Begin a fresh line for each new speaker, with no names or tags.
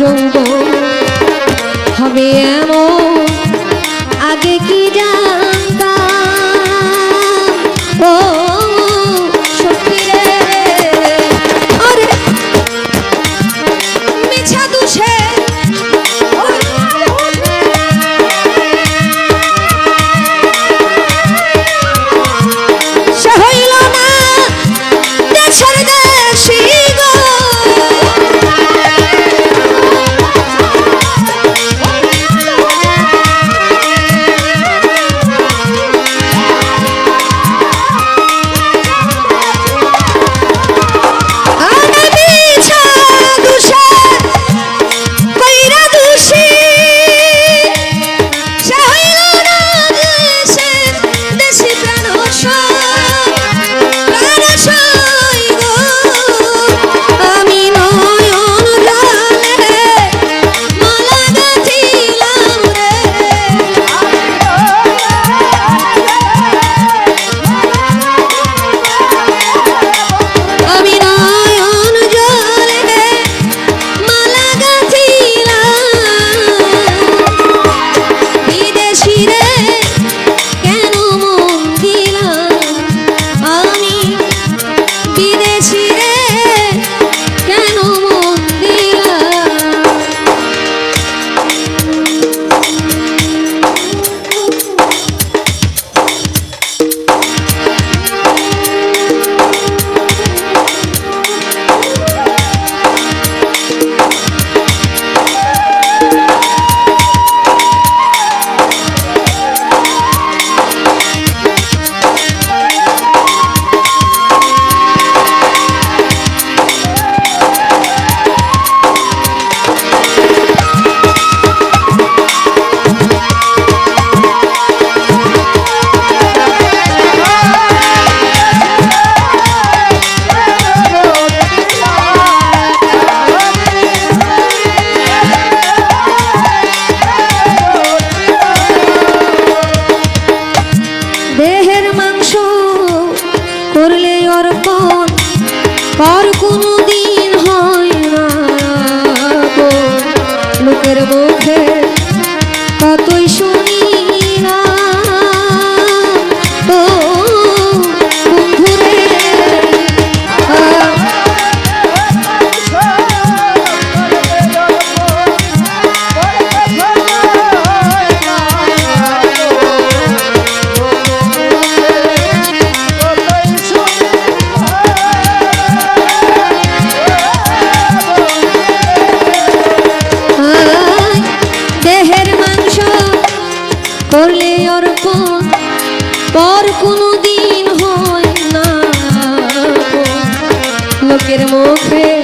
রঙ্গ হবে এমন। আগে কি যা কোনোদিন হয় না লোকের মুখে কতই লোকের মুখে